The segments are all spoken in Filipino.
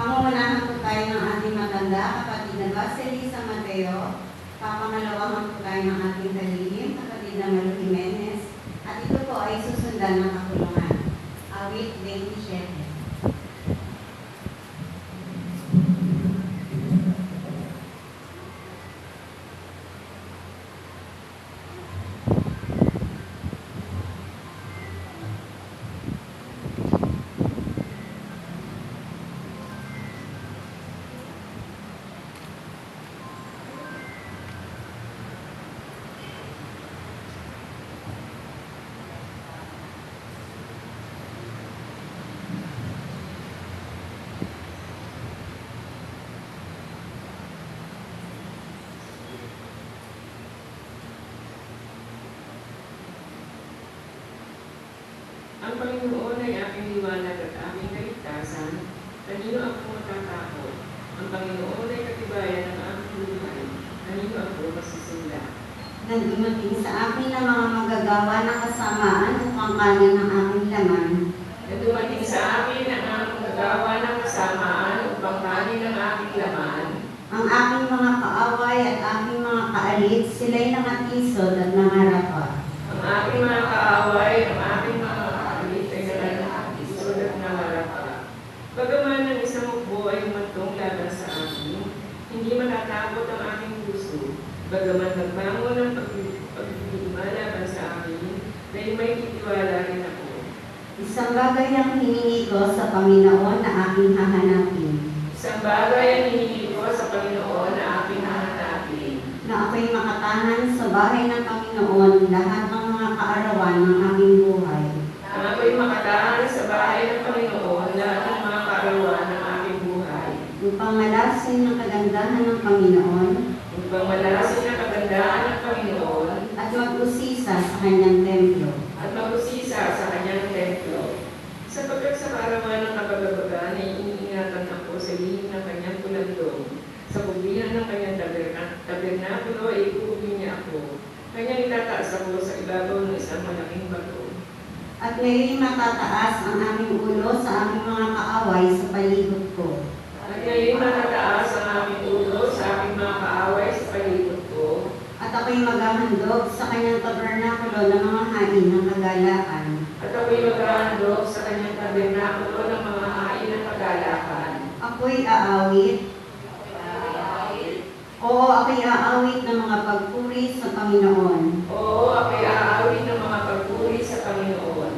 Pangungunahan po tayo ng ating matanda, kapatid na Vasily sa Mateo. Papangalawahan po tayo ng ating talihim, kapatid na Malu Jimenez. At ito po ay susundan ng kakulungan. Awit 27. Ang Panginoon ay aking liwanag at aming kaligtasan. Kanino ako matatakot? Ang Panginoon ay katibayan ng aming buhay. Kanino ako masisinda? Nang dumating sa akin ang mga magagawa na kasamaan upang kanin ng aming laman, Na dumating sa amin ang aming nagawa ng kasamaan upang kanin ng aking laman. ang aking mga kaaway at aking mga kaalit, sila'y nangatisod at nangarapa. Ang aking mga kaaway, ang aking mga kaalit ay nananatisod at nangarapa. Bagaman ng isang mukbo ay umantong laban sa akin, hindi matatakot ang aking puso. Bagaman nagbangon ng pag- pagdigma laban sa akin, dahil may titiwala rin ako. Isang bagay ang hiningi ko sa Panginoon na aking hahanapin, Isang bagay ang hinihingi ko sa Panginoon na aking hahanapin, na ako'y makatahan sa bahay ng Panginoon lahat ng mga kaarawan ng aking buhay, na ako'y makatahan sa bahay ng Panginoon lahat ng mga kaarawan ng aking buhay. Upang malasin ang kagandahan ng Panginoon upang malarasin ang kagandahan ng Panginoon at mag-usisa sa kanyang templo. at mag-usisa sa kanyang templo. Sapagkat sa kaarawan ng kapagabaga na iniingatan ako sa lihim ng kanyang pulandong, sa kublihan ng kanyang taberna- tabernakulo ay iuuwi niya ako. Kanyang itataas ako sa ibabaw ng isang malaking bato. At ngayon matataas ang aming ulo sa aming mga kaaway sa paligid ko. At ngayon matataas ang aming ulo sa aking mga kaaway sa palibot ko, At ako'y maghahandog sa kanyang tabernakulo ng mga hain ng kagalakan. at ako'y maghahandog sa kanyang tabernakulo ng mga hain ng kagalakan. Ako'y aawit Oo, ako'y aawit ng mga pagpuri sa Panginoon. Oo, ako'y aawit ng mga pagpuri sa Panginoon.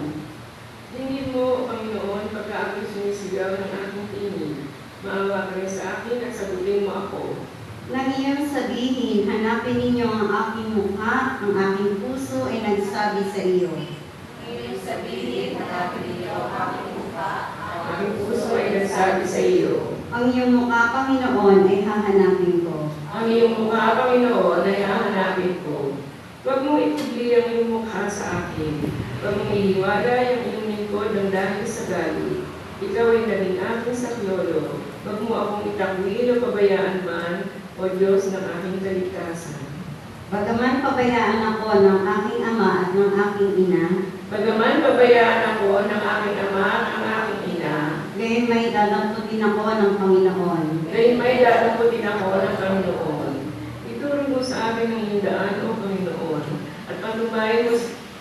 Dinggin mo, Panginoon, pagka ako'y sumisigaw ng aking tinig. Maawa ka rin sa akin at sagutin mo ako. Nang iyong sabihin, hanapin ninyo ang aking mukha, ang aking puso ay nagsabi sa iyo. Ngayon sabihin, hanapin ninyo ang aking mukha, ang Aking puso ay nagsabi sa iyo. Ang iyong mukha, Panginoon, ay hahanapin ko. Ang iyong mukha, Panginoon, ay hahanapin ko. Huwag mong itugli ang iyong mukha sa akin. Huwag mong ihiwala ang iyong lingkod ng dahil sa gali. Ikaw ay naging aking saklolo. Itakwil o pabayaan man, o Diyos ng aking kaligtasan. Bagaman pabayaan ako ng aking ama at ng aking ina, Bagaman pabayaan ako ng aking ama at ang aking ina, gayon may dadamputin ako ng Panginoon. Ngayon may dadaputin ako ng Panginoon. Ituro mo sa akin ang iyong daan, O Panginoon, at patubayan mo,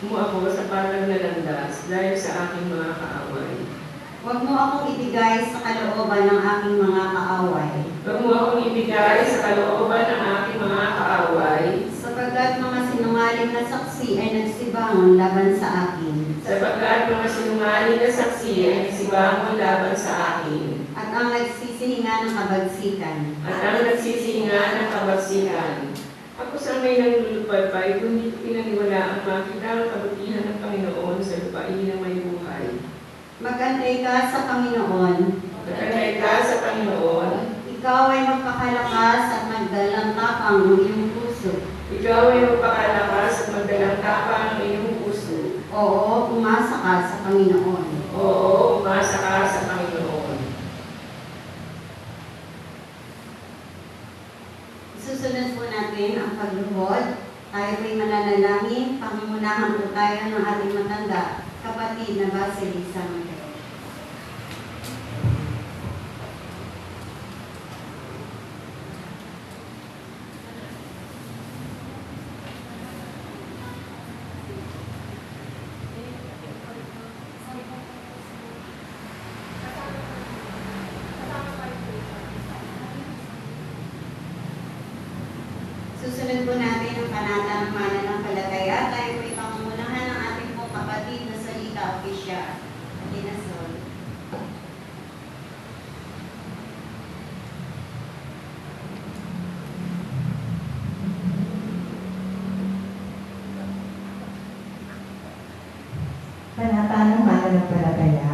mo ako sa parang na landas dahil sa aking mga kaaway. Huwag mo akong ibigay sa kalooban ng aking mga kaaway, Huwag mo akong ibigay sa kalooban ng aking mga kaaway, sapagkat mga sinungaling na saksi ay nagsibangon laban sa akin, sapagkat mga sinungaling na saksi ay nagsibangon laban sa akin, at ang nagsisihinga ng kabagsikan. at ang nagsisinga ng kabagsikan. Ako sa may nanglulupalpay, ko pinaniwala ang makita ang kabutihan ng Panginoon sa lupain ng may. Magantay ka sa Panginoon, Nagkanay ka sa Panginoon, ikaw ay magpakalakas at magdalang tapang ng iyong puso. ikaw ay magpakalakas at magdalang tapang ng iyong puso. Oo, umasa ka sa Panginoon. Oo, umasa ka sa Panginoon. Susunod po natin ang pagluhod. Tayo po'y mananalangin. Pangungunahan po tayo ng ating matanda, kapatid na Basilisa Mateo. Susunod po panata ng mananampalataya. Tayo po'y pangungunahan ng ating pong kapatid na salita. Dinasol. Panatanang mananampalataya,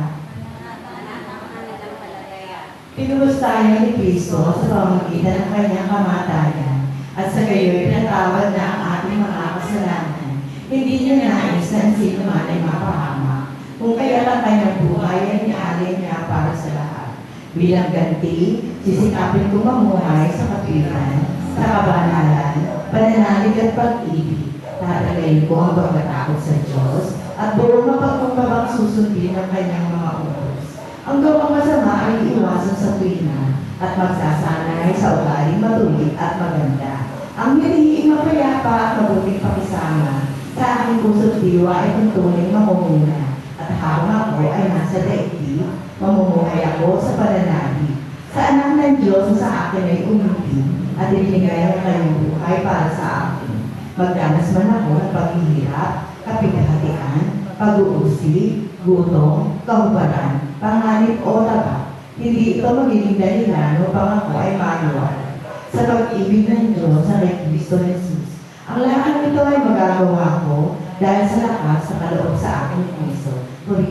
Panata ng mananampalataya. Pinubos tayo ni Kristo sa pamamagitan ng kanyang kamatayan at sa gayoy pinatawad na ang ating mga kasalanan. Hindi niya nais na sino man ay mapahama. Kung kaya lang kanyang buhay ay nialin niya para sa lahat. Bilang ganti, sisikapin ko mamuhay sa kapitan, sa kabanalan, pananalig at pag-ibig. Tatagayin ko ang pagkatakot sa Diyos at buong mapagkumbabang susundin ang kanyang mga utos. Ang gawang masama ay iwasan sa tuwina at magsasanay sa ugaling matuwid at maganda. Ang niliing mapayapa at mabuting pakisama sa aking puso't diwa ay tuntunin mamumuna at habang ako ay nasa daigdig, mamumuhay ako sa pananalig. Sa anak ng Diyos sa akin ay umibig at ibinigay ang kanyang buhay para sa akin. Magdanas man ako ng paghihirap, kapighatian, pag-uusig, gutom, kahubaran, panganib o taba. Hindi ito magiging dahilan upang ako ay maniwala sa pag-ibig ng Diyos sa kay Kristo Jesus. Ang lahat ng ito ay magagawa ko dahil sa lakas sa kaloob sa aking puso. Puri